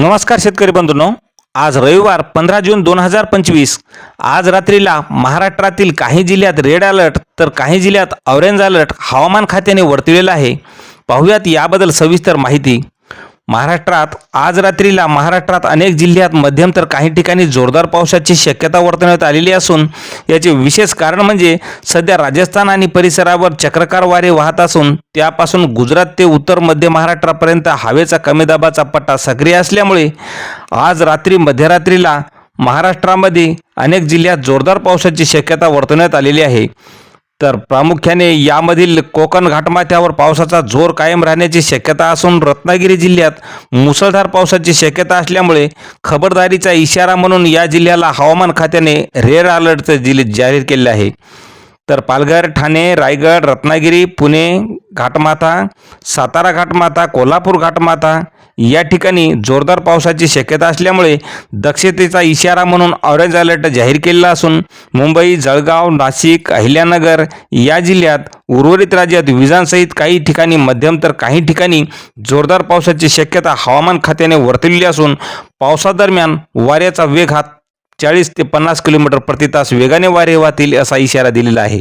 नमस्कार शेतकरी बंधूंनो. आज रविवार पंधरा जून दोन हजार पंचवीस. आज रात्रीला महाराष्ट्रातील काही जिल्ह्यात रेड अलर्ट तर काही जिल्ह्यात ऑरेंज अलर्ट हवामान खात्याने वर्तविलेला आहे. पाहूयात याबद्दल सविस्तर माहिती. महाराष्ट्रात आज रात्रीला महाराष्ट्रात अनेक जिल्ह्यात मध्यम तर काही ठिकाणी जोरदार पावसाची शक्यता वर्तवण्यात आलेली असून याचे विशेष कारण म्हणजे सध्या राजस्थान आणि परिसरावर चक्रकार वारे वाहत असून त्यापासून गुजरात ते उत्तर मध्य महाराष्ट्रापर्यंत हवेचा कमी दाबाचा पट्टा सक्रिय असल्यामुळे आज रात्री मध्यरात्रीला महाराष्ट्रामध्ये अनेक जिल्ह्यात जोरदार पावसाची शक्यता वर्तवण्यात आलेली आहे. तर प्रामुख्याने यामधील कोकण घाटमाथ्यावर पावसाचा जोर कायम राहण्याची शक्यता असून रत्नागिरी जिल्ह्यात मुसळधार पावसाची शक्यता असल्यामुळे खबरदारीचा इशारा म्हणून या जिल्ह्याला हवामान खात्याने रेड अलर्ट जिल्हे जाहीर केले आहे. तर पालघर ठाणे रायगड रत्नागिरी पुणे घाटमाथा सातारा घाटमाथा कोल्हापूर घाटमाथा या ठिकाणी जोरदार पावसाची शक्यता असल्यामुळे दक्षतेचा इशारा म्हणून ऑरेंज अलर्ट जाहीर केलेला असून मुंबई जळगाव नाशिक अहिल्यानगर या जिल्ह्यात उर्वरित राज्यात विजांसहित काही ठिकाणी मध्यम तर काही ठिकाणी जोरदार पावसाची शक्यता हवामान खात्याने वर्तवली असून पावसादरम्यान वाऱ्याचा वेग हा चाळीस ते पन्नास किलोमीटर प्रति तास वेगाने वारे वाहतील असा इशारा दिलेला आहे.